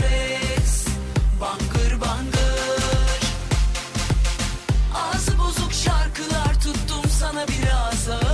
ses Bangır bangır. Bozuk şarkılar tuttum sana biraz ağır.